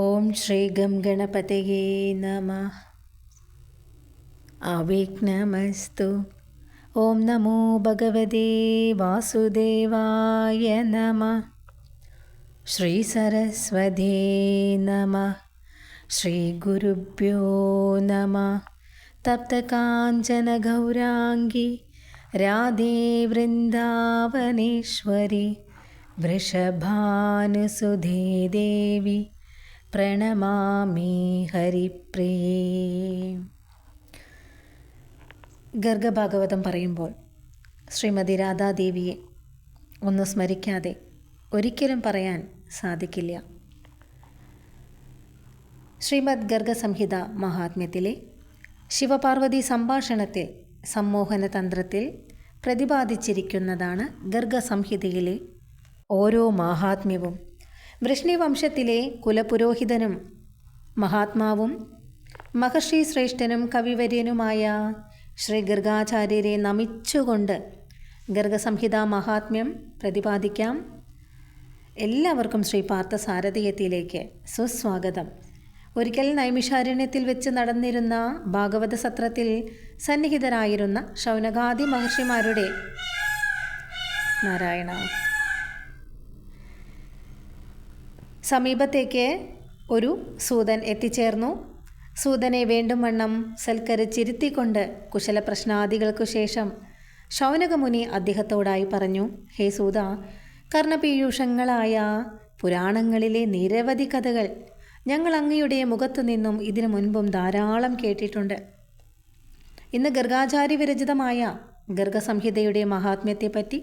ഓം Shri gum ഗണപതയേ നമ. അവിഘ്നമസ്തു ഓം നമോ ഭഗവതേ വാസുദേവായ നമ. ശ്രീ സരസ്വതേ നമ. ശ്രീ ഗുരുഭ്യോ നമ. തപ്തകാഞ്ചനഗൗരാംഗി രാധേ വൃന്ദാവനേശ്വരി. വൃഷഭാനുസുധേ ദേവി. പ്രണമാമി ഹരിപ്രിയേ. ഗർഗഭാഗവതം പറയുമ്പോൾ ശ്രീമതി രാധാദേവിയെ ഒന്ന് സ്മരിക്കാതെ ഒരിക്കലും പറയാൻ സാധിക്കില്ല. ശ്രീമദ് ഗർഗസംഹിത മഹാത്മ്യത്തിലെ ശിവപാർവതി സംഭാഷണത്തെ സമ്മോഹന തന്ത്രത്തിൽ പ്രതിപാദിച്ചിരിക്കുന്നതാണ് ഗർഗസംഹിതയിലെ ഓരോ മാഹാത്മ്യവും. വൃഷ്ണിവംശത്തിലെ കുലപുരോഹിതനും മഹാത്മാവും മഹർഷി ശ്രേഷ്ഠനും കവിവര്യനുമായ ശ്രീ ഗർഗാചാര്യരെ നമിച്ചുകൊണ്ട് ഗർഗസംഹിത മഹാത്മ്യം പ്രതിപാദിക്കാം. എല്ലാവർക്കും ശ്രീ പാർത്ഥസാരഥിയത്തിലേക്ക് സുസ്വാഗതം. ഒരിക്കൽ നൈമിഷാരണ്യത്തിൽ വെച്ച് നടന്നിരുന്ന ഭാഗവത സത്രത്തിൽ സന്നിഹിതരായിരുന്ന ശൗനകാദി മഹർഷിമാരുടെ നാരായണ സമീപത്തേക്ക് ഒരു സൂതൻ എത്തിച്ചേർന്നു. സൂതനെ വേണ്ടും വണ്ണം സൽക്കരിച്ചിരുത്തിക്കൊണ്ട് കുശലപ്രശ്നാദികൾക്കു ശേഷം ശൗനകമുനി അദ്ദേഹത്തോടായി പറഞ്ഞു ഹേ സൂത കർണപീയൂഷങ്ങളായ പുരാണങ്ങളിലെ നിരവധി കഥകൾ ഞങ്ങൾ അങ്ങയുടെ മുഖത്തു നിന്നും ഇതിനു മുൻപും ധാരാളം കേട്ടിട്ടുണ്ട്. ഇന്ന് ഗർഗാചാര്യ വിരചിതമായ ഗർഗസംഹിതയുടെ മഹാത്മ്യത്തെപ്പറ്റി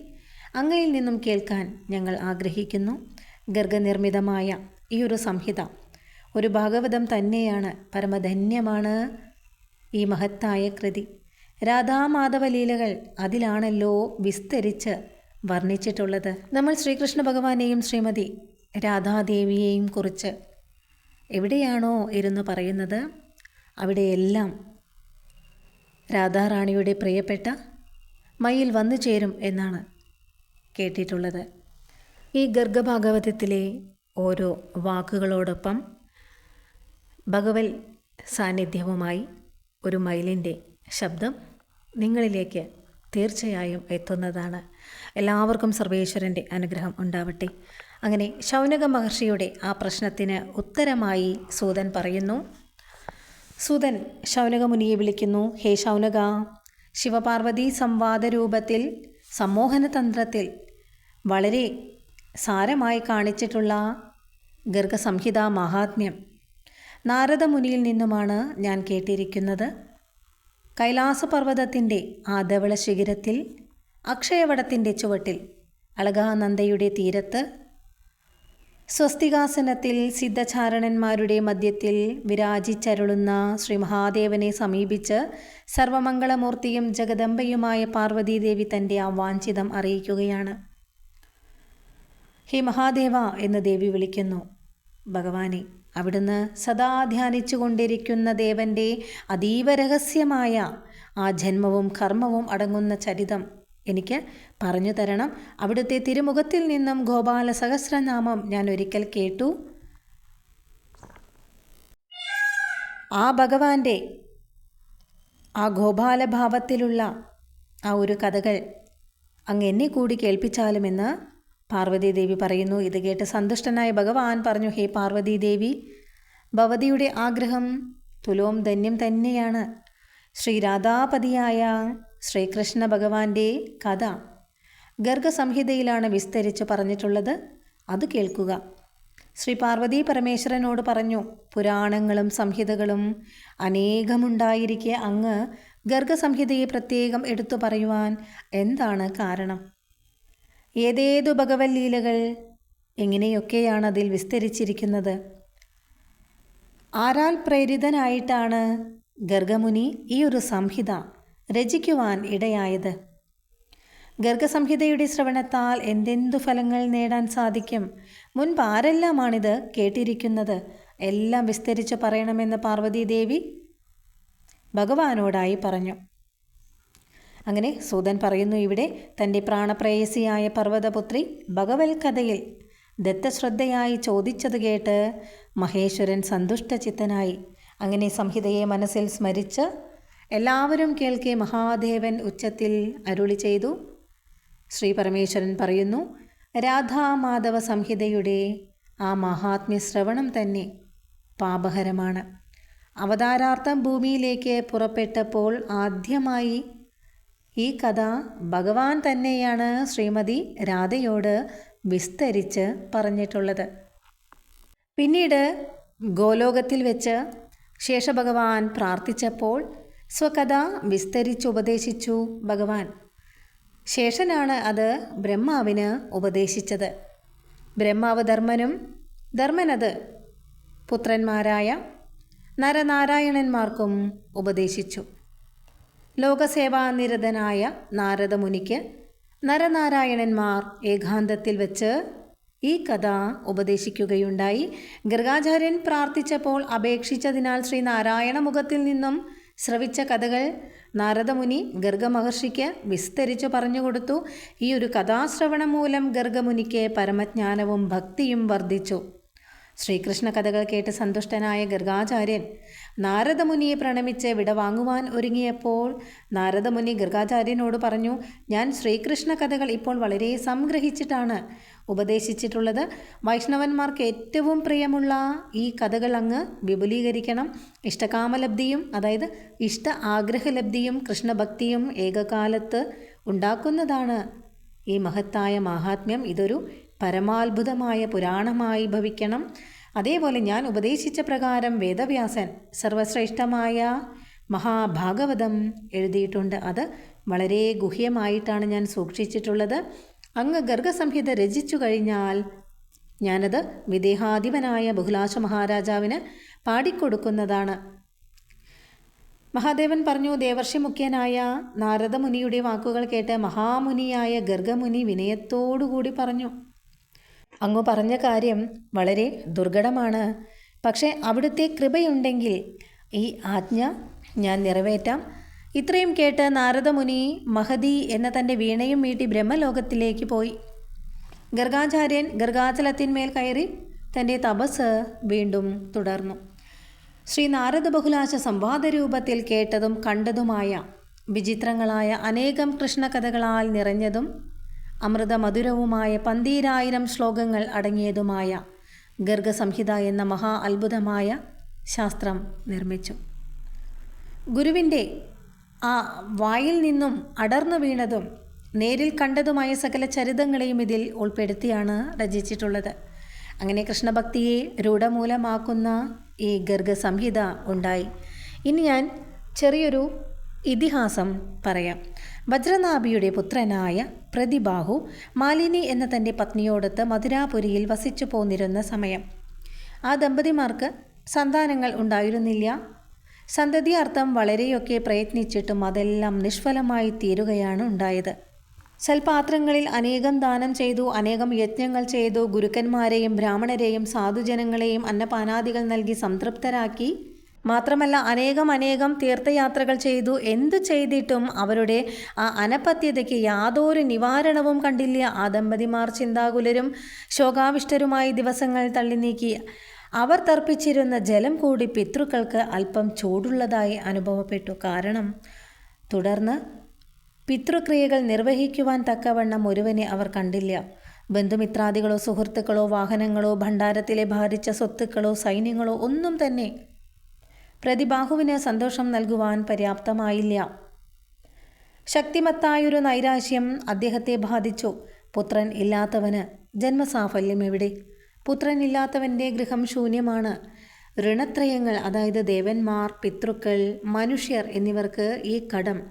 അങ്ങയിൽ നിന്നും കേൾക്കാൻ ഞങ്ങൾ ആഗ്രഹിക്കുന്നു. ഗർഗനിർമ്മിതമായ ഈ ഒരു സംഹിത. ഒരു ഭാഗവതം തന്നെയാണ് പരമധന്യമാണ് ഈ മഹത്തായ കൃതി. രാധാമാധവ ലീലകൾ അതിലാണല്ലോ വിസ്തരിച്ച് വർണിച്ചിട്ടുള്ളത്. നമ്മൾ ശ്രീകൃഷ്ണ ഭഗവാനെയും ശ്രീമതി രാധാദേവിയെയും കുറിച്ച് എവിടെയാണോ ഇരുന്ന് പറയുന്നത് അവിടെയെല്ലാം രാധാറാണിയുടെ പ്രിയപ്പെട്ട മയിൽ വന്നു ചേരും എന്നാണ് കേട്ടിട്ടുള്ളത്. ഈ ഗർഗഭാഗവതത്തിലെ ഓരോ വാക്കുകളോടൊപ്പം ഭഗവൽ സാന്നിധ്യവുമായി ഒരു മയിലിന്റെ ശബ്ദം നിങ്ങളിലേക്ക് തീർച്ചയായും എത്തുന്നതാണ്. എല്ലാവർക്കും സർവേശ്വരന്റെ അനുഗ്രഹം ഉണ്ടാവട്ടെ. അങ്ങനെ ശൗനക മഹർഷിയുടെ ആ പ്രശ്നത്തിന് ഉത്തരമായി സൂതൻ പറയുന്നു സൂതൻ ശൗനകമുനിയെ വിളിക്കുന്നു ഹേ ശൗനക ശിവപാർവതി സംവാദ രൂപത്തിൽ സമ്മോഹനതന്ത്രത്തിൽ വളരെ സാരമായി കാണിച്ചിട്ടുള്ള ഗർഗസംഹിത മഹാത്മ്യം നാരദമുനിയിൽ നിന്നുമാണ് ഞാൻ കേട്ടിരിക്കുന്നത്. കൈലാസപർവതത്തിന്റെ ആദവള ശിഖിരത്തിൽ അക്ഷയവടത്തിന്റെ ചുവട്ടിൽ അളകാനന്ദയുടെ തീരത്ത് സ്വസ്തികാസനത്തിൽ സിദ്ധചാരണന്മാരുടെ മധ്യത്തിൽ വിരാജിച്ചരുളുന്ന ശ്രീ മഹാദേവനെ സമീപിച്ച് സർവമംഗളമൂർത്തിയും ജഗദംബയുമായ പാർവതീദേവി തന്റെ ആ വാഞ്ചിതം അറിയിക്കുകയാണ്. ഹേ മഹാദേവ എന്ന് ദേവി വിളിക്കുന്നു. ഭഗവാനെ അവിടുന്ന് സദാ ധ്യാനിച്ചു കൊണ്ടിരിക്കുന്ന ദേവന്റെ അതീവ രഹസ്യമായ ആ ജന്മവും കർമ്മവും അടങ്ങുന്ന ചരിതം എനിക്ക് പറഞ്ഞു തരണം. അവിടുത്തെ തിരുമുഖത്തിൽ നിന്നും ഗോപാല സഹസ്രനാമം ഞാൻ ഒരിക്കൽ കേട്ടു. ആ ഭഗവാന്റെ ആ ഗോപാലഭാവത്തിലുള്ള ആ ഒരു കഥകൾ അങ്ങ് എന്നെ കൂടി കേൾപ്പിച്ചാലുമെന്ന് പാർവതീദേവി പറയുന്നു ഇത് കേട്ട് സന്തുഷ്ടനായ ഭഗവാൻ പറഞ്ഞു ഹേ പാർവതീദേവി ഭവതിയുടെ ആഗ്രഹം തുലോം ധന്യം തന്നെയാണ്. ശ്രീരാധാപതിയായ ശ്രീകൃഷ്ണ ഭഗവാന്റെ കഥ ഗർഗസംഹിതയിലാണ് വിസ്തരിച്ച് പറഞ്ഞിട്ടുള്ളത്. അത് കേൾക്കുക. ശ്രീ പാർവതി പരമേശ്വരനോട് പറഞ്ഞു പുരാണങ്ങളും സംഹിതകളും അനേകമുണ്ടായിരിക്കെ അങ്ങ് ഗർഗസംഹിതയെ പ്രത്യേകം എടുത്തു പറയുവാൻ എന്താണ് കാരണം? ഏതേതു ഭഗവല്ലീലകൾ എങ്ങനെയൊക്കെയാണ് അതിൽ വിസ്തരിച്ചിരിക്കുന്നത്? ആരാൽ പ്രേരിതനായിട്ടാണ് ഗർഗമുനി ഈ ഒരു സംഹിത രചിക്കുവാൻ ഇടയായത്? ഗർഗസംഹിതയുടെ ശ്രവണത്താൽ എന്തെന്തു ഫലങ്ങൾ നേടാൻ സാധിക്കും? മുൻപ് ആരെല്ലാമാണിത് കേട്ടിരിക്കുന്നത്? എല്ലാം വിസ്തരിച്ച് പറയണമെന്ന് പാർവതീദേവി ഭഗവാനോടായി പറഞ്ഞു. അങ്ങനെ സൂതൻ പറയുന്നു ഇവിടെ തന്റെ പ്രാണപ്രേയസിയായ പർവതപുത്രി ഭഗവത്കഥയിൽ ദത്തശ്രദ്ധയായി ചോദിച്ചത് കേട്ട് മഹേശ്വരൻ സന്തുഷ്ടചിത്തനായി. അങ്ങനെ സംഹിതയെ മനസ്സിൽ സ്മരിച്ച് എല്ലാവരും കേൾക്കെ മഹാദേവൻ ഉച്ചത്തിൽ അരുളി ചെയ്തു. ശ്രീ പരമേശ്വരൻ പറയുന്നു രാധാമാധവ സംഹിതയുടെ ആ മഹാത്മ്യ ശ്രവണം തന്നെ പാപഹരമാണ്. അവതാരാർത്ഥം ഭൂമിയിലേക്ക് പുറപ്പെട്ടപ്പോൾ ആദ്യമായി ഈ കഥ ഭഗവാൻ തന്നെയാണ് ശ്രീമതി രാധയോട് വിസ്തരിച്ച് പറഞ്ഞിട്ടുള്ളത്. പിന്നീട് ഗോലോകത്തിൽ വെച്ച് ശേഷഭഗവാൻ പ്രാർത്ഥിച്ചപ്പോൾ സ്വകഥ വിസ്തരിച്ചുപദേശിച്ചു ഭഗവാൻ. ശേഷനാണ് അത് ബ്രഹ്മാവിന് ഉപദേശിച്ചത്. ബ്രഹ്മാവ് ധർമ്മനും ധർമ്മനത് പുത്രന്മാരായ നരനാരായണന്മാർക്കും ഉപദേശിച്ചു. ലോകസേവാനിരതനായ നാരദമുനിക്ക് നരനാരായണന്മാർ ഏകാന്തത്തിൽ വെച്ച് ഈ കഥ ഉപദേശിക്കുകയുണ്ടായി. ഗർഗാചാര്യൻ പ്രാർത്ഥിച്ചപ്പോൾ അപേക്ഷിച്ചതിനാൽ ശ്രീ നാരായണ മുഖത്തിൽ നിന്നും ശ്രവിച്ച കഥകൾ നാരദമുനി ഗർഗമഹർഷിക്ക് വിസ്തരിച്ചു പറഞ്ഞുകൊടുത്തു ഈ ഒരു കഥാശ്രവണം മൂലം ഗർഗമുനിക്ക് പരമജ്ഞാനവും ഭക്തിയും വർദ്ധിച്ചു. ശ്രീകൃഷ്ണ കഥകൾ കേട്ട് സന്തുഷ്ടനായ ഗർഗാചാര്യൻ നാരദമുനിയെ പ്രണമിച്ച് വിടവാങ്ങുവാൻ ഒരുങ്ങിയപ്പോൾ നാരദമുനി ഗർഗാചാര്യനോട് പറഞ്ഞു ഞാൻ ശ്രീകൃഷ്ണ കഥകൾ ഇപ്പോൾ വളരെ സംഗ്രഹിച്ചിട്ടാണ് ഉപദേശിച്ചിട്ടുള്ളത്. വൈഷ്ണവന്മാർക്ക് ഏറ്റവും പ്രിയമുള്ള ഈ കഥകൾ അങ്ങ് വിപുലീകരിക്കണം. ഇഷ്ടകാമലബ്ധിയും അതായത് ഇഷ്ട ആഗ്രഹലബ്ധിയും കൃഷ്ണഭക്തിയും ഏകകാലത്ത് ഉണ്ടാക്കുന്നതാണ് ഈ മഹത്തായ മാഹാത്മ്യം. ഇതൊരു പരമാത്ഭുതമായ പുരാണമായി ഭവിക്കണം. അതേപോലെ ഞാൻ ഉപദേശിച്ച പ്രകാരം വേദവ്യാസൻ സർവശ്രേഷ്ഠമായ മഹാഭാഗവതം എഴുതിയിട്ടുണ്ട്. അത് വളരെ ഗുഹ്യമായിട്ടാണ് ഞാൻ സൂക്ഷിച്ചിട്ടുള്ളത്. അങ്ങ് ഗർഗസംഹിത രചിച്ചു കഴിഞ്ഞാൽ ഞാനത് വിദേഹാധിപനായ ബഹുലാശ മഹാരാജാവിന് പാടിക്കൊടുക്കുന്നതാണ്. മഹാദേവൻ പറഞ്ഞു ദേവർഷി മുഖ്യനായ നാരദമുനിയുടെ വാക്കുകൾ കേട്ട് മഹാമുനിയായ ഗർഗമുനി വിനയത്തോടുകൂടി പറഞ്ഞു. അങ്ങ് പറഞ്ഞ കാര്യം വളരെ ദുർഘടമാണ്. പക്ഷേ അവിടുത്തെ കൃപയുണ്ടെങ്കിൽ ഈ ആജ്ഞ ഞാൻ നിറവേറ്റാം. ഇത്രയും കേട്ട് നാരദമുനി മഹതി എന്ന തന്റെ വീണയും വീട്ടി ബ്രഹ്മലോകത്തിലേക്ക് പോയി. ഗർഗാചാര്യൻ ഗർഗാചലത്തിന്മേൽ കയറി തന്റെ തപസ് വീണ്ടും തുടർന്നു. ശ്രീ നാരദ ബഹുലാശ സംവാദ രൂപത്തിൽ കേട്ടതും കണ്ടതുമായ വിചിത്രങ്ങളായ അനേകം കൃഷ്ണകഥകളാൽ നിറഞ്ഞതും അമൃതമധുരവുമായ പന്തീരായിരം ശ്ലോകങ്ങൾ അടങ്ങിയതുമായ ഗർഗസംഹിത എന്ന മഹാ അത്ഭുതമായ ശാസ്ത്രം നിർമ്മിച്ചു. ഗുരുവിന്റെ ആ വായിൽ നിന്നും അടർന്നു വീണതും നേരിൽ കണ്ടതുമായ സകല ചരിതങ്ങളെയും ഇതിൽ ഉൾപ്പെടുത്തിയാണ് രചിച്ചിട്ടുള്ളത്. അങ്ങനെ കൃഷ്ണഭക്തിയെ രൂഢമൂലമാക്കുന്ന ഈ ഗർഗസംഹിത ഉണ്ടായി. ഇനി ഞാൻ ചെറിയൊരു ഇതിഹാസം പറയാം. വജ്രനാഭിയുടെ പുത്രനായ പ്രതിബാഹു മാലിനി എന്ന തന്റെ പത്നിയോടൊത്ത് മധുരാപുരിയിൽ വസിച്ചു പോന്നിരുന്ന സമയം. ആ ദമ്പതിമാർക്ക് സന്താനങ്ങൾ ഉണ്ടായിരുന്നില്ല. സന്തതിയാർത്ഥം വളരെയൊക്കെ പ്രയത്നിച്ചിട്ടും അതെല്ലാം നിഷ്ഫലമായി തീരുകയാണ് ഉണ്ടായത്. സൽപാത്രങ്ങളിൽ അനേകം ദാനം ചെയ്തു അനേകം യജ്ഞങ്ങൾ ചെയ്തു ഗുരുക്കന്മാരെയും ബ്രാഹ്മണരെയും സാധുജനങ്ങളെയും അന്നപാനാദികൾ നൽകി സംതൃപ്തരാക്കി. മാത്രമല്ല അനേകം അനേകം തീർത്ഥയാത്രകൾ ചെയ്തു. എന്തു ചെയ്തിട്ടും അവരുടെ ആ അനപത്യതയ്ക്ക് യാതൊരു നിവാരണവും കണ്ടില്ല. ആ ദമ്പതിമാർ ചിന്താകുലരും ശോകാവിഷ്ടരുമായി ദിവസങ്ങൾ തള്ളി നീക്കി അവർ തർപ്പിച്ചിരുന്ന ജലം കൂടി പിതൃക്കൾക്ക് അല്പം ചൂടുള്ളതായി അനുഭവപ്പെട്ടു. കാരണം തുടർന്ന് പിതൃക്രിയകൾ നിർവഹിക്കുവാൻ തക്കവണ്ണം ഒരുവനെ അവർ കണ്ടില്ല. ബന്ധുമിത്രാദികളോ സുഹൃത്തുക്കളോ വാഹനങ്ങളോ ഭണ്ഡാരത്തിലെ ഭാരിച്ച സ്വത്തുക്കളോ സൈന്യങ്ങളോ ഒന്നും തന്നെ പ്രതിബാഹുവിന് സന്തോഷം നൽകുവാൻ പര്യാപ്തമായില്ല. ശക്തിമത്തായൊരു നൈരാശ്യം അദ്ദേഹത്തെ ബാധിച്ചു. പുത്രൻ ഇല്ലാത്തവന് ജന്മസാഫല്യം എവിടെ? പുത്രൻ ഇല്ലാത്തവന്റെ ഗൃഹം ശൂന്യമാണ്. ഋണത്രയങ്ങൾ അതായത് ദേവന്മാർ പിതൃക്കൾ മനുഷ്യർ എന്നിവർക്ക് ഈ കടം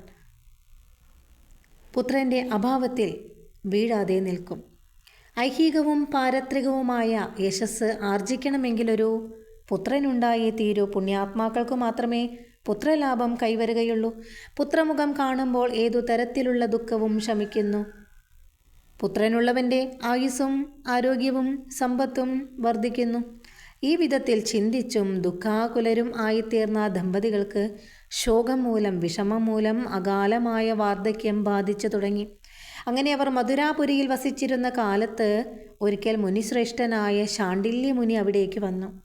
പുത്രന്റെ അഭാവത്തിൽ വീഴാതെ നിൽക്കും. ഐഹികവും പാരത്രികവുമായ യശസ് ആർജിക്കണമെങ്കിലൊരു പുത്രനുണ്ടായേ തീരൂ. പുണ്യാത്മാക്കൾക്കു മാത്രമേ പുത്രലാഭം കൈവരുകയുള്ളൂ. പുത്രമുഖം കാണുമ്പോൾ ഏതു തരത്തിലുള്ള ദുഃഖവും ശമിക്കുന്നു. പുത്രനുള്ളവന്റെ ആയുസ്സും ആരോഗ്യവും സമ്പത്തും വർദ്ധിക്കുന്നു. ഈ വിധത്തിൽ ചിന്തിച്ചും ദുഃഖാകുലരും ആയിത്തീർന്ന ദമ്പതികൾക്ക് ശോകം മൂലം വിഷമം മൂലം അകാലമായ വാർദ്ധക്യം ബാധിച്ചു തുടങ്ങി. അങ്ങനെ അവർ മധുരാപുരിയിൽ വസിച്ചിരുന്ന കാലത്ത് ഒരിക്കൽ മുനിശ്രേഷ്ഠനായ ശാണ്ഡില്യ മുനി അവിടേക്ക് വന്നു.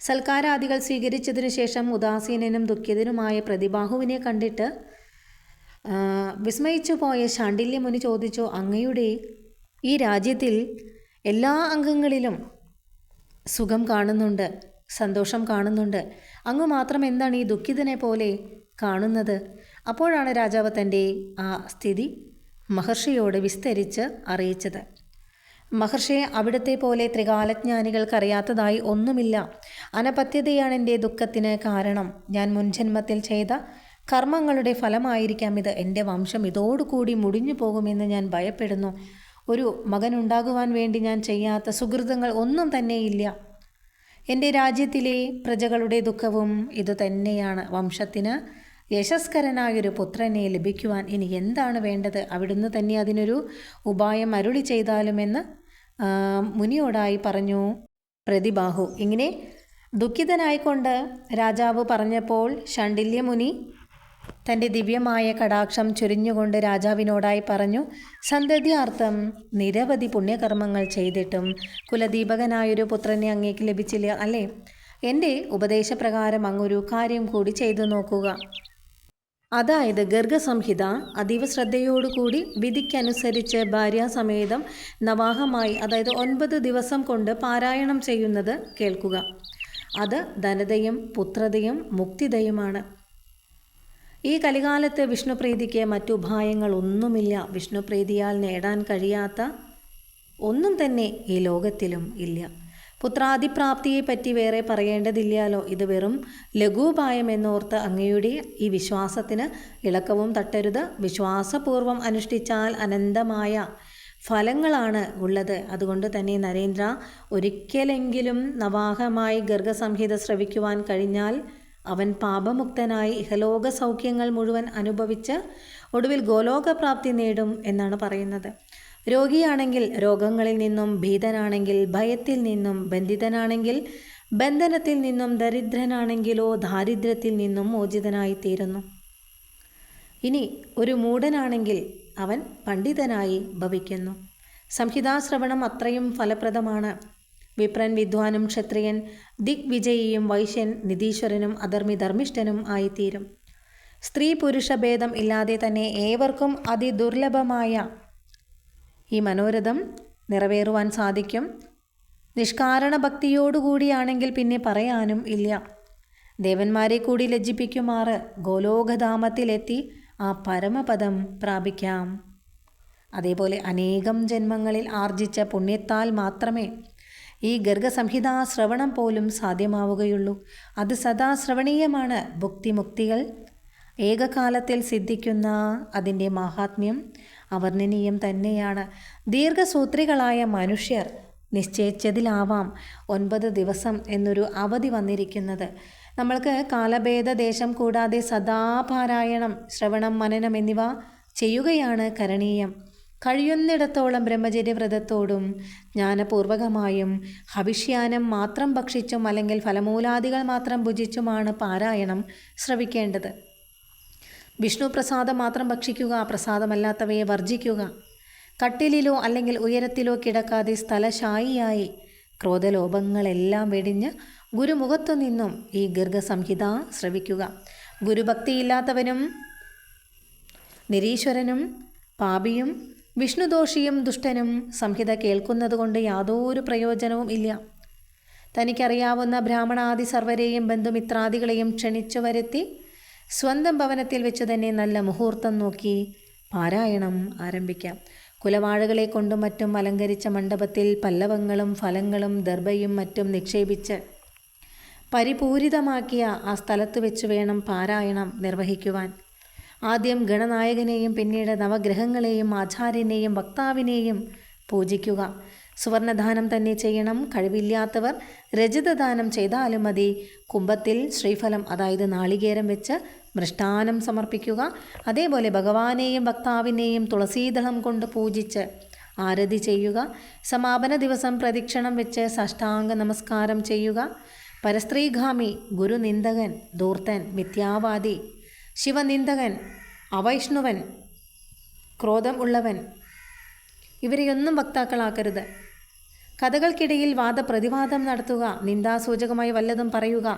സൽക്കാരാദികൾ സ്വീകരിച്ചതിനു ശേഷം ഉദാസീനനും ദുഃഖിതനുമായ പ്രതിബാഹുവിനെ കണ്ടിട്ട് വിസ്മയിച്ചു പോയ ശാണ്ഡില്യമുനി ചോദിച്ചു അങ്ങയുടെ ഈ രാജ്യത്തിൽ എല്ലാ അംഗങ്ങളിലും സുഖം കാണുന്നുണ്ട് സന്തോഷം കാണുന്നുണ്ട്. അങ്ങ് മാത്രം എന്താണ് ഈ ദുഃഖിതനെ പോലെ കാണുന്നത്? അപ്പോഴാണ് രാജാവ് തന്റെ ആ സ്ഥിതി മഹർഷിയോട് വിസ്തരിച്ച് അറിയിച്ചത്. മഹർഷിയെ അവിടുത്തെ പോലെ ത്രികാലജ്ഞാനികൾക്കറിയാത്തതായി ഒന്നുമില്ല. അനപത്യതയാണ് എന്റെ ദുഃഖത്തിന് കാരണം. ഞാൻ മുൻജന്മത്തിൽ ചെയ്ത കർമ്മങ്ങളുടെ ഫലമായിരിക്കാം ഇത്. എന്റെ വംശം ഇതോടുകൂടി മുടിഞ്ഞു പോകുമെന്ന് ഞാൻ ഭയപ്പെടുന്നു. ഒരു മകനുണ്ടാകുവാൻ വേണ്ടി ഞാൻ ചെയ്യാത്ത സുഹൃതങ്ങൾ ഒന്നും തന്നെയില്ല. എന്റെ രാജ്യത്തിലെ പ്രജകളുടെ ദുഃഖവും ഇതുതന്നെയാണ് വംശത്തിന് യശസ്കരനായൊരു പുത്രനെ ലഭിക്കുവാൻ ഇനി എന്താണ് വേണ്ടത്? അവിടുന്ന് തന്നെ അതിനൊരു ഉപായം അരുളി ചെയ്താലുമെന്ന് മുനിയോടായി പറഞ്ഞു പ്രതിബാഹു. ഇങ്ങനെ ദുഃഖിതനായിക്കൊണ്ട് രാജാവ് പറഞ്ഞപ്പോൾ ശണ്ഡില്യ മുനി തന്റെ ദിവ്യമായ കടാക്ഷം ചൊരിഞ്ഞുകൊണ്ട് രാജാവിനോടായി പറഞ്ഞു സന്തതിയാർത്ഥം നിരവധി പുണ്യകർമ്മങ്ങൾ ചെയ്തിട്ടും കുലദീപകനായൊരു പുത്രനെ അങ്ങേക്ക് ലഭിച്ചില്ല അല്ലേ? എന്റെ ഉപദേശപ്രകാരം അങ്ങൊരു കാര്യം കൂടി ചെയ്തു നോക്കുക. അതായത് ഗർഗസംഹിത അതീവ ശ്രദ്ധയോടുകൂടി വിധിക്കനുസരിച്ച് ഭാര്യാസമേതം നവാഹമായി അതായത് ഒൻപത് ദിവസം കൊണ്ട് പാരായണം ചെയ്യുന്നത് കേൾക്കുക. അത് ധനതയും പുത്രതയും മുക്തിതയുമാണ്. ഈ കലികാലത്ത് വിഷ്ണുപ്രീതിക്ക് ഉപായങ്ങളൊന്നുമില്ല. വിഷ്ണുപ്രീതിയാൽ നേടാൻ കഴിയാത്ത ഒന്നും തന്നെ ഈ ലോകത്തിലും ഇല്ല. പുത്രാദിപ്രാപ്തിയെപ്പറ്റി വേറെ പറയേണ്ടതില്ലാലോ ഇത് വെറും ലഘുപായം എന്നോർത്ത് അങ്ങയുടെ ഈ വിശ്വാസത്തിന് ഇളക്കവും തട്ടരുത്. വിശ്വാസപൂർവം അനുഷ്ഠിച്ചാൽ അനന്തമായ ഫലങ്ങളാണ് ഉള്ളത്. അതുകൊണ്ട് തന്നെ നരേന്ദ്ര ഒരിക്കലെങ്കിലും നവാഹമായി ഗർഗസംഹിത ശ്രവിക്കുവാൻ കഴിഞ്ഞാൽ അവൻ പാപമുക്തനായി ഇഹലോക സൗഖ്യങ്ങൾ മുഴുവൻ അനുഭവിച്ച് ഒടുവിൽ ഗോലോകപ്രാപ്തി നേടും എന്നാണ് പറയുന്നത്. രോഗിയാണെങ്കിൽ രോഗങ്ങളിൽ നിന്നും ഭീതനാണെങ്കിൽ ഭയത്തിൽ നിന്നും ബന്ധിതനാണെങ്കിൽ ബന്ധനത്തിൽ നിന്നും ദരിദ്രനാണെങ്കിലോ ദാരിദ്ര്യത്തിൽ നിന്നും മോചിതനായിത്തീരുന്നു. ഇനി ഒരു മൂഢനാണെങ്കിൽ അവൻ പണ്ഡിതനായി ഭവിക്കുന്നു. സംഹിതാശ്രവണം അത്രയും ഫലപ്രദമാണ്. വിപ്രൻ വിദ്വാനും ക്ഷത്രിയൻ ദിഗ്വിജയിയും വൈശ്യൻ നിതീശ്വരനും അധർമ്മി ധർമ്മിഷ്ഠനും ആയിത്തീരും. സ്ത്രീ പുരുഷ ഭേദം ഇല്ലാതെ തന്നെ ഏവർക്കും അതിദുർലഭമായ ഈ മനോരഥം നിറവേറുവാൻ സാധിക്കും. നിഷ്കാരണ ഭക്തിയോടുകൂടിയാണെങ്കിൽ പിന്നെ പറയാനും ഇല്ല. ദേവന്മാരെ കൂടി ലജ്ജിപ്പിക്കുമാറ് ഗോലോകധാമത്തിലെത്തി ആ പരമപദം പ്രാപിക്കാം. അതേപോലെ അനേകം ജന്മങ്ങളിൽ ആർജിച്ച പുണ്യത്താൽ മാത്രമേ ഈ ഗർഗസംഹിതാ ശ്രവണം പോലും സാധ്യമാവുകയുള്ളൂ. അത് സദാ ശ്രവണീയമാണ്. ഭുക്തിമുക്തികൾ ഏകകാലത്തിൽ സിദ്ധിക്കുന്ന അതിന്റെ മാഹാത്മ്യം അവർണനീയം തന്നെയാണ്. ദീർഘസൂത്രികളായ മനുഷ്യർ നിശ്ചയിച്ചതിലാവാം ഒൻപത് ദിവസം എന്നൊരു അവധി വന്നിരിക്കുന്നത്. നമ്മൾക്ക് കാലഭേദ ദേശം കൂടാതെ സദാപാരായണം ശ്രവണം മനനം എന്നിവ ചെയ്യുകയാണ് കരണീയം. കഴിയുന്നിടത്തോളം ബ്രഹ്മചര്യവ്രതത്തോടും ജ്ഞാനപൂർവകമായും ഹവിഷ്യാനം മാത്രം ഭക്ഷിച്ചും അല്ലെങ്കിൽ ഫലമൂലാദികൾ മാത്രം ഭുജിച്ചുമാണ് പാരായണം ശ്രവിക്കേണ്ടത്. വിഷ്ണു പ്രസാദം മാത്രം ഭക്ഷിക്കുക പ്രസാദമല്ലാത്തവയെ വർജിക്കുക കട്ടിലിലോ അല്ലെങ്കിൽ ഉയരത്തിലോ കിടക്കാതെ സ്ഥലശായിയായി ക്രോധലോഭങ്ങളെല്ലാം വെടിഞ്ഞ് ഗുരുമുഖത്തു നിന്നും ഈ ഗർഗസംഹിത ശ്രവിക്കുക. ഗുരുഭക്തിയില്ലാത്തവനും നിരീശ്വരനും പാപിയും വിഷ്ണുദോഷിയും ദുഷ്ടനും സംഹിത കേൾക്കുന്നതുകൊണ്ട് യാതൊരു പ്രയോജനവും ഇല്ല. തനിക്കറിയാവുന്ന ബ്രാഹ്മണാദി സർവരെയും ബന്ധുമിത്രാദികളെയും ക്ഷണിച്ചു വരുത്തി സ്വന്തം ഭവനത്തിൽ വെച്ച് തന്നെ നല്ല മുഹൂർത്തം നോക്കി പാരായണം ആരംഭിക്കാം. കുലവാഴകളെ കൊണ്ടും മറ്റും അലങ്കരിച്ച മണ്ഡപത്തിൽ പല്ലവങ്ങളും ഫലങ്ങളും ദർഭയും മറ്റും നിക്ഷേപിച്ച് പരിപൂരിതമാക്കിയ ആ സ്ഥലത്ത് വെച്ച് വേണം പാരായണം നിർവഹിക്കുവാൻ. ആദ്യം ഗണനായകനെയും പിന്നീട് നവഗ്രഹങ്ങളെയും ആചാര്യനെയും വക്താവിനെയും പൂജിക്കുക. സുവർണദാനം തന്നെ ചെയ്യണം. കഴിവില്ലാത്തവർ രജതദാനം ചെയ്താലും മതി. കുംഭത്തിൽ ശ്രീഫലം അതായത് നാളികേരം വെച്ച് മൃഷ്ടാനം സമർപ്പിക്കുക. അതേപോലെ ഭഗവാനെയും ഭക്താവിനെയും തുളസീദളം കൊണ്ട് പൂജിച്ച് ആരതി ചെയ്യുക. സമാപന ദിവസം പ്രദക്ഷിണം വെച്ച് സാഷ്ടാംഗ നമസ്കാരം ചെയ്യുക. പരസ്ത്രീഗാമി ഗുരുനിന്ദകൻ ദൂർത്തൻ മിഥ്യാവാദി ശിവനിന്ദകൻ അവൈഷ്ണവൻ ക്രോധം ഉള്ളവൻ ഇവരെയൊന്നും വക്താക്കളാക്കരുത്. കഥകൾക്കിടയിൽ വാദപ്രതിവാദം നടത്തുക നിന്ദാസൂചകമായി വല്ലതും പറയുക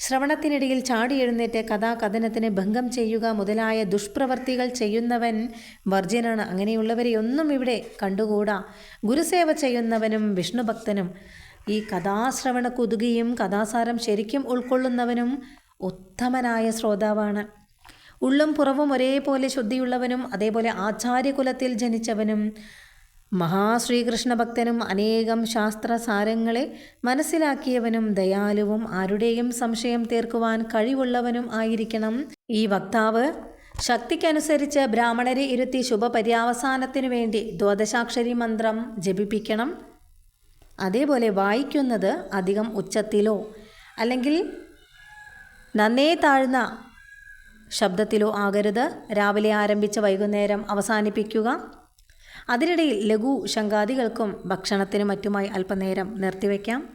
ശ്രവണത്തിനിടയിൽ ചാടി എഴുന്നേറ്റ് കഥാകഥനത്തിന് ഭംഗം ചെയ്യുക മുതലായ ദുഷ്പ്രവർത്തികൾ ചെയ്യുന്നവൻ വർജ്യനാണ് അങ്ങനെയുള്ളവരെ ഒന്നും ഇവിടെ കണ്ടുകൂടാ. ഗുരുസേവ ചെയ്യുന്നവനും വിഷ്ണുഭക്തനും. ഈ കഥാശ്രവണ കുതുകിയും കഥാസാരം ശരിക്കും ഉൾക്കൊള്ളുന്നവനും ഉത്തമനായ ശ്രോതാവാണ്. ഉള്ളും പുറവും ഒരേപോലെ ശുദ്ധിയുള്ളവനും അതേപോലെ ആചാര്യകുലത്തിൽ ജനിച്ചവനും മഹാശ്രീകൃഷ്ണ ഭക്തനും അനേകം ശാസ്ത്രസാരങ്ങളെ മനസ്സിലാക്കിയവനും ദയാലുവും ആരുടെയും സംശയം തീർക്കുവാൻ കഴിവുള്ളവനും ആയിരിക്കണം. ഈ വക്താവ് ശക്തിക്കനുസരിച്ച് ബ്രാഹ്മണരെ ഇരുത്തി ശുഭപര്യാവസാനത്തിനു വേണ്ടി ദ്വാദശാക്ഷരി മന്ത്രം ജപിപ്പിക്കണം. അതേപോലെ വായിക്കുന്നത് അധികം ഉച്ചത്തിലോ അല്ലെങ്കിൽ നന്നേ താഴ്ന്ന ശബ്ദത്തിലോ ആകരുത്. രാവിലെ ആരംഭിച്ച് വൈകുന്നേരം അവസാനിപ്പിക്കുക. അതിനിടയിൽ ലഘു ശങ്കാദികൾക്കും ഭക്ഷണത്തിനും മറ്റുമായി അല്പനേരം നിർത്തിവെക്കാം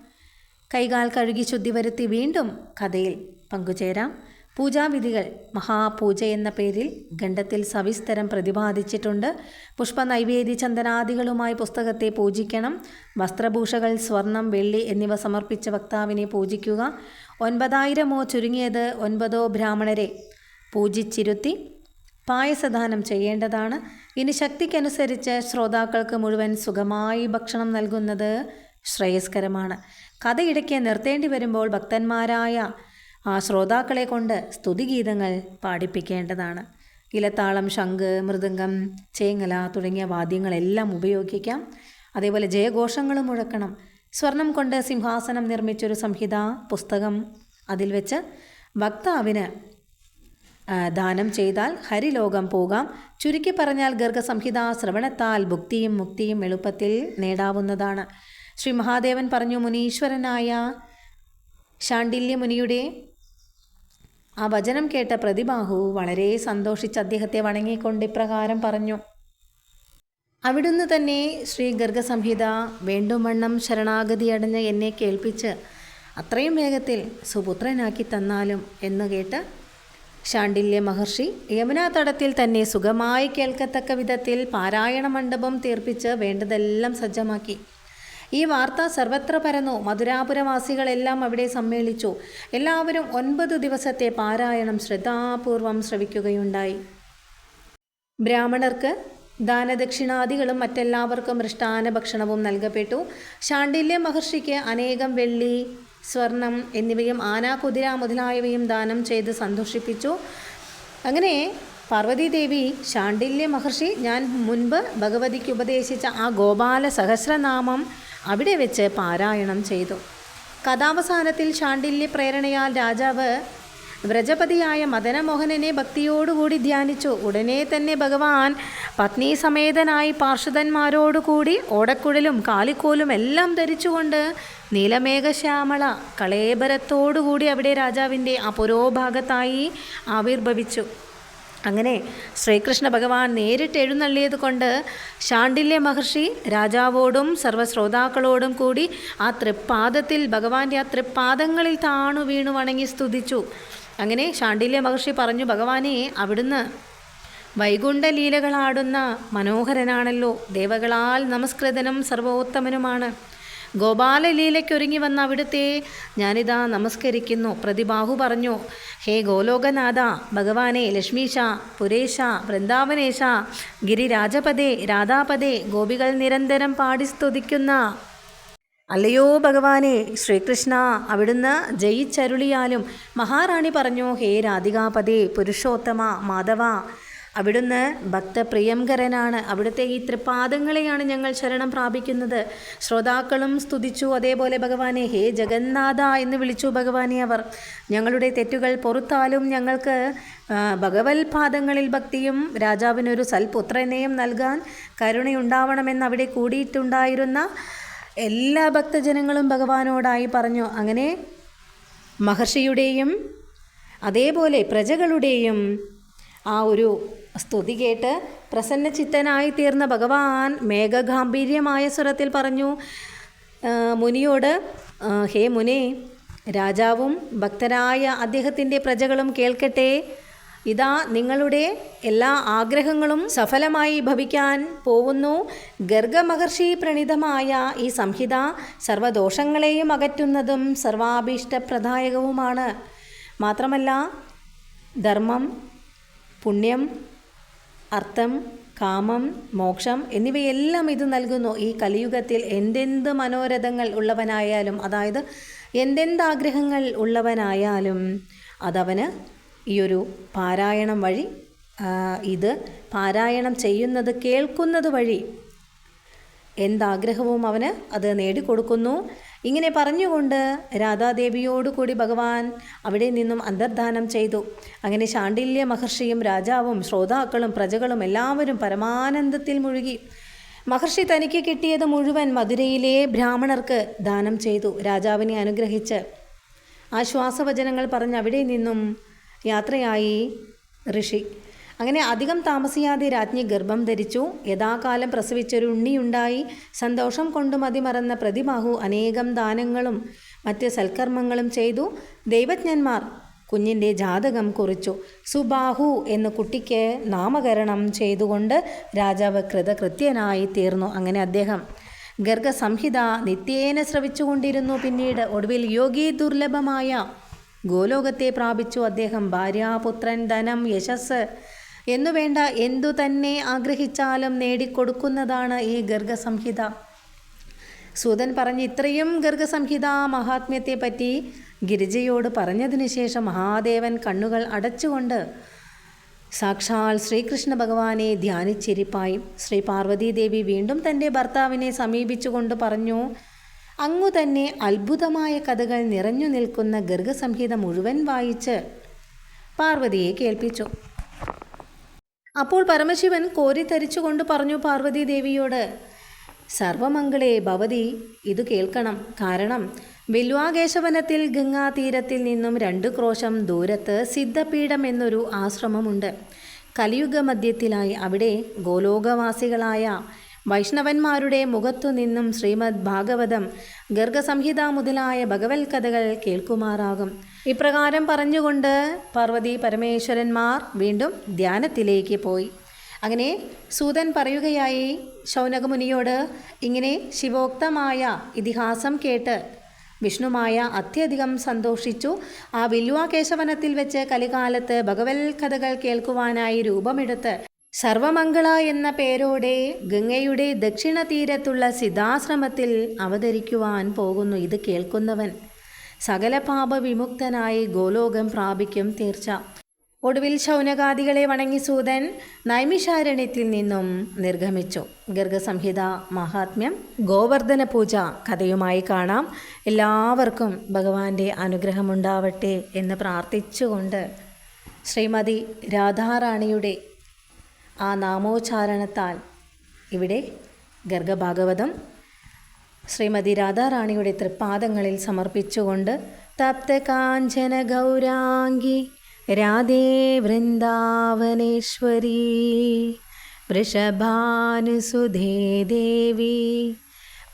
കൈകാൽ കഴുകി ശുദ്ധി വരുത്തി വീണ്ടും കഥയിൽ പങ്കുചേരാം. പൂജാവിധികൾ മഹാപൂജ എന്ന പേരിൽ ഖണ്ഡത്തിൽ സവിസ്തരം പ്രതിപാദിച്ചിട്ടുണ്ട്. പുഷ്പ നൈവേദ്യ ചന്ദനാദികളുമായി പുസ്തകത്തെ പൂജിക്കണം. വസ്ത്രഭൂഷകൾ സ്വർണം വെള്ളി എന്നിവ സമർപ്പിച്ച വക്താവിനെ പൂജിക്കുക. ഒൻപതായിരമോ ചുരുങ്ങിയത് ഒൻപതോ ബ്രാഹ്മണരെ പൂജിച്ചിരുത്തി. പായസദാനം ചെയ്യേണ്ടതാണ്. ഇനി ശക്തിക്കനുസരിച്ച് ശ്രോതാക്കൾക്ക് മുഴുവൻ സുഖമായി ഭക്ഷണം നൽകുന്നത് ശ്രേയസ്കരമാണ്. കഥയിടയ്ക്ക് നിർത്തേണ്ടി വരുമ്പോൾ ഭക്തന്മാരായ ആ ശ്രോതാക്കളെ കൊണ്ട് സ്തുതിഗീതങ്ങൾ പാടിപ്പിക്കേണ്ടതാണ്. ഇലത്താളം ശംഖ് മൃദംഗം ചേങ്ങല തുടങ്ങിയ വാദ്യങ്ങളെല്ലാം ഉപയോഗിക്കാം. അതേപോലെ ജയഘോഷങ്ങളും മുഴക്കണം. സ്വർണം കൊണ്ട് സിംഹാസനം നിർമ്മിച്ചൊരു സംഹിത പുസ്തകം അതിൽ വെച്ച് വക്താവിന് ദാനം ചെയ്താൽ ഹരിലോകം പോകാം. ചുരുക്കി പറഞ്ഞാൽ ഗർഗസംഹിത ശ്രവണത്താൽ ഭുക്തിയും മുക്തിയും എളുപ്പത്തിൽ നേടാവുന്നതാണ്. ശ്രീ മഹാദേവൻ പറഞ്ഞു മുനീശ്വരനായ ശാണ്ഡില്യ മുനിയുടെ ആ വചനം കേട്ട പ്രതിബാഹു വളരെ സന്തോഷിച്ച് അദ്ദേഹത്തെ വണങ്ങിക്കൊണ്ട് ഇപ്രകാരം പറഞ്ഞു. അവിടുന്ന് തന്നെ ശ്രീ ഗർഗസംഹിത വേണ്ടുവണ്ണം ശരണാഗതി അടഞ്ഞ് എന്നെ കേൾപ്പിച്ച് അത്രയും വേഗത്തിൽ സുപുത്രനാക്കി തന്നാലും എന്ന് കേട്ട് ശാണ്ഡില്യ മഹർഷി യമുനാ തടത്തിൽ തന്നെ സുഖമായി കേൾക്കത്തക്ക വിധത്തിൽ പാരായണ മണ്ഡപം തീർപ്പിച്ച് വേണ്ടതെല്ലാം സജ്ജമാക്കി. ഈ വാർത്ത സർവത്ര പരന്നു. മധുരാപുരവാസികളെല്ലാം അവിടെ സമ്മേളിച്ചു. എല്ലാവരും ഒൻപത് ദിവസത്തെ പാരായണം ശ്രദ്ധാപൂർവം ശ്രവിക്കുകയുണ്ടായി. ബ്രാഹ്മണർക്ക് ദാനദക്ഷിണാദികളും മറ്റെല്ലാവർക്കും മൃഷ്ടാന ഭക്ഷണവും നൽകപ്പെട്ടു. ശാണ്ഡില്യ മഹർഷിക്ക് അനേകം വെള്ളി സ്വർണം എന്നിവയും ആന കുതിര മുതലായവയും ദാനം ചെയ്ത് സന്തോഷിപ്പിച്ചു. അങ്ങനെ പാർവതീദേവി ശാണ്ഡില്യ മഹർഷി ഞാൻ മുൻപ് ഭഗവതിക്ക് ഉപദേശിച്ച ആ ഗോപാല സഹസ്രനാമം അവിടെ വെച്ച് പാരായണം ചെയ്തു. കഥാവസാനത്തിൽ ശാണ്ഡില്യ പ്രേരണയാൽ രാജാവ് വ്രജപതിയായ മദനമോഹനനെ ഭക്തിയോടുകൂടി ധ്യാനിച്ചു. ഉടനെ തന്നെ ഭഗവാൻ പത്നി സമേതനായി പാർഷദന്മാരോടുകൂടി ഓടക്കുഴലും കാലിക്കോലും എല്ലാം ധരിച്ചുകൊണ്ട് നീലമേഘശ്യാമള കളേബരത്തോടുകൂടി അവിടെ രാജാവിന്റെ ആ പുരോഭാഗത്തായി ആവിർഭവിച്ചു. അങ്ങനെ ശ്രീകൃഷ്ണ ഭഗവാൻ നേരിട്ട് എഴുന്നള്ളിയത് കൊണ്ട് ശാണ്ഡില്യ മഹർഷി രാജാവോടും സർവശ്രോതാക്കളോടും കൂടി ആ തൃപ്പാദത്തിൽ ഭഗവാന്റെ ആ തൃപ്പാദങ്ങളിൽ താണു വീണു വണങ്ങി സ്തുതിച്ചു. അങ്ങനെ ശാണ്ഡില്യ മഹർഷി പറഞ്ഞു ഭഗവാനെ അവിടുന്ന് വൈകുണ്ഠലീലകളാടുന്ന മനോഹരനാണല്ലോ. ദേവകളാൽ നമസ്കൃതനും സർവോത്തമനുമാണ്. ഗോപാലലീലയ്ക്കൊരുങ്ങി വന്ന അവിടുത്തെ ഞാനിതാ നമസ്കരിക്കുന്നു. പ്രതിബാഹു പറഞ്ഞു ഹേ ഗോലോകനാഥ ഭഗവാനെ ലക്ഷ്മീശ പുരേശ വൃന്ദാവനേശ ഗിരിരാജപദേ രാധാപദേ ഗോപികൾ നിരന്തരം പാടി സ്തുതിക്കുന്ന അല്ലയോ ഭഗവാനെ ശ്രീകൃഷ്ണ അവിടുന്ന് ജയിച്ചരുളിയാലും മഹാറാണി പറഞ്ഞു ഹേ രാധികാപതി പുരുഷോത്തമ മാധവ അവിടുന്ന് ഭക്തപ്രിയങ്കരനാണ്. അവിടുത്തെ ഈ തൃപ്പാദങ്ങളെയാണ് ഞങ്ങൾ ശരണം പ്രാപിക്കുന്നത്. ശ്രോതാക്കളും സ്തുതിച്ചു. അതേപോലെ ഭഗവാനെ ഹേ ജഗന്നാഥ എന്ന് വിളിച്ചു ഭഗവാനെ അവർ. ഞങ്ങളുടെ തെറ്റുകൾ പൊറുത്താലും ഞങ്ങൾക്ക് ഭഗവത് പാദങ്ങളിൽ ഭക്തിയും രാജാവിനൊരു സൽപുത്രനെയും നൽകാൻ കരുണയുണ്ടാവണമെന്ന് അവിടെ കൂടിയിട്ടുണ്ടായിരുന്ന എല്ലാ ഭക്തജനങ്ങളും ഭഗവാനോടായി പറഞ്ഞു. അങ്ങനെ മഹർഷിയുടെയും അതേപോലെ പ്രജകളുടെയും ആ ഒരു സ്തുതി കേട്ട് പ്രസന്നചിത്തനായി തീർന്ന ഭഗവാൻ മേഘഗാംഭീര്യമായ സ്വരത്തിൽ പറഞ്ഞു. മുനിയോട് ഹേ മുനെ രാജാവും ഭക്തരായ അദ്ദേഹത്തിന്റെ പ്രജകളും കേൾക്കട്ടെ. ഇതാ നിങ്ങളുടെ എല്ലാ ആഗ്രഹങ്ങളും സഫലമായി ഭവിക്കാൻ പോവുന്നു ഗർഗമഹർഷി പ്രണിതമായ ഈ സംഹിത സർവദോഷങ്ങളെയും അകറ്റുന്നതും സർവാഭീഷ്ടപ്രദായകവുമാണ്. മാത്രമല്ല ധർമ്മം പുണ്യം അർത്ഥം കാമം മോക്ഷം എന്നിവയെല്ലാം ഇത് നൽകുന്നു. ഈ കലിയുഗത്തിൽ എന്തെന്ത് മനോരഥങ്ങൾ ഉള്ളവനായാലും അതായത് എന്തെന്ത് ആഗ്രഹങ്ങൾ ഉള്ളവനായാലും അതവന് ഈ ഒരു പാരായണം വഴി ഇത് പാരായണം ചെയ്യുന്നത് കേൾക്കുന്നത് വഴി എന്താഗ്രഹവും അവന് അത് നേടിക്കൊടുക്കുന്നു. ഇങ്ങനെ പറഞ്ഞുകൊണ്ട് രാധാദേവിയോടുകൂടി ഭഗവാൻ അവിടെ നിന്നും അന്തർധാനം ചെയ്തു. അങ്ങനെ ശാണ്ഡില്യ മഹർഷിയും രാജാവും ശ്രോതാക്കളും പ്രജകളും എല്ലാവരും പരമാനന്ദത്തിൽ മുഴുകി. മഹർഷി തനിക്ക് കിട്ടിയത് മുഴുവൻ മധുരയിലെ ബ്രാഹ്മണർക്ക് ദാനം ചെയ്തു രാജാവിനെ അനുഗ്രഹിച്ച്. ആശ്വാസവചനങ്ങൾ പറഞ്ഞ് അവിടെ നിന്നും യാത്രയായി. ഋഷി. അങ്ങനെ അധികം താമസിയാതെ രാജ്ഞി ഗർഭം ധരിച്ചു. യഥാകാലം പ്രസവിച്ചൊരു ഉണ്ണിയുണ്ടായി. സന്തോഷം കൊണ്ട് മതിമറന്ന പ്രതിമാഹു അനേകം ദാനങ്ങളും മറ്റ് സൽക്കർമ്മങ്ങളും ചെയ്തു. ദൈവജ്ഞന്മാർ കുഞ്ഞിന്റെ ജാതകം കുറിച്ചു. സുബാഹു എന്ന കുട്ടിക്ക് നാമകരണം ചെയ്തുകൊണ്ട് രാജാവ് കൃതകൃത്യനായി തീർന്നു. അങ്ങനെ അദ്ദേഹം ഗർഗസംഹിത നിത്യേന ശ്രവിച്ചുകൊണ്ടിരുന്നു പിന്നീട് ഒടുവിൽ യോഗി ദുർലഭമായ ഗോലോകത്തെ പ്രാപിച്ചു അദ്ദേഹം ഭാര്യാപുത്രൻ ധനം യശസ് എന്നുവേണ്ട എന്തു തന്നെ ആഗ്രഹിച്ചാലും നേടിക്കൊടുക്കുന്നതാണ് ഈ ഗർഗസംഹിത. സൂതൻ പറഞ്ഞ് ഇത്രയും ഗർഗസംഹിത മഹാത്മ്യത്തെ പറ്റി ഗിരിജയോട് പറഞ്ഞതിന് ശേഷം മഹാദേവൻ കണ്ണുകൾ അടച്ചുകൊണ്ട് സാക്ഷാൽ ശ്രീകൃഷ്ണ ഭഗവാനെ ധ്യാനിച്ചിരിപ്പായി. ശ്രീ പാർവതീദേവി വീണ്ടും തന്റെ ഭർത്താവിനെ സമീപിച്ചുകൊണ്ട് പറഞ്ഞു അങ്ങു തന്നെ അത്ഭുതമായ കഥകൾ നിറഞ്ഞു നിൽക്കുന്ന ഗർഗസംഹിത മുഴുവൻ വായിച്ച് പാർവതിയെ കേൾപ്പിച്ചു. അപ്പോൾ പരമശിവൻ കോരിത്തരിച്ചുകൊണ്ട് പറഞ്ഞു പാർവതി ദേവിയോട് സർവമംഗളെ ഭവതി ഇത് കേൾക്കണം. കാരണം ബില്വാകേശവനത്തിൽ ഗംഗാതീരത്തിൽ നിന്നും രണ്ട് ക്രോശം ദൂരത്ത് സിദ്ധപീഠം എന്നൊരു ആശ്രമമുണ്ട്. കലിയുഗ മധ്യത്തിലായി അവിടെ ഗോലോകവാസികളായ വൈഷ്ണവന്മാരുടെ മുഖത്തു നിന്നും ശ്രീമദ് ഭാഗവതം ഗർഗസംഹിത മുതലായ ഭഗവത് കഥകൾ കേൾക്കുമാറാകും. ഇപ്രകാരം പറഞ്ഞുകൊണ്ട് പാർവതി പരമേശ്വരന്മാർ വീണ്ടും ധ്യാനത്തിലേക്ക് പോയി. അങ്ങനെ സൂതൻ പറയുകയായി ശൗനകമുനിയോട് ഇങ്ങനെ ശിവോക്തമായ ഇതിഹാസം കേട്ട് വിഷ്ണുമായ അത്യധികം സന്തോഷിച്ചു. ആ വില്വാകേശവനത്തിൽ വെച്ച് കലികാലത്ത് ഭഗവത് കഥകൾ കേൾക്കുവാനായി രൂപമെടുത്ത് സർവമംഗള എന്ന പേരോടെ ഗംഗയുടെ ദക്ഷിണ തീരത്തുള്ള സിദ്ധാശ്രമത്തിൽ അവതരിക്കുവാൻ പോകുന്നു. ഇത് കേൾക്കുന്നവൻ. സകല പാപ വിമുക്തനായി ഗോലോകം പ്രാപിക്കും തീർച്ച. ഒടുവിൽ ശൗനകാദികളെ വണങ്ങി സൂതൻ നൈമിഷാരണ്യത്തിൽ നിന്നും നിർഗമിച്ചു. ഗർഗസംഹിത മഹാത്മ്യം ഗോവർദ്ധന പൂജ കഥയുമായി കാണാം. എല്ലാവർക്കും ഭഗവാന്റെ അനുഗ്രഹമുണ്ടാവട്ടെ എന്ന് പ്രാർത്ഥിച്ചുകൊണ്ട് ശ്രീമതി രാധാറാണിയുടെ ആ നാമോച്ചാരണത്താൽ. ഇവിടെ ഗർഗഭാഗവതം ശ്രീമതി രാധാറാണിയുടെ തൃപ്പാദങ്ങളിൽ സമർപ്പിച്ചുകൊണ്ട് തപ്ത കാഞ്ചന ഗൗരാംഗി രാധേ വൃന്ദാവനേശ്വരി. വൃഷഭാനുസുധേ ദേവി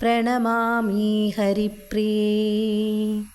പ്രണമാമി ഹരിപ്രിയേ.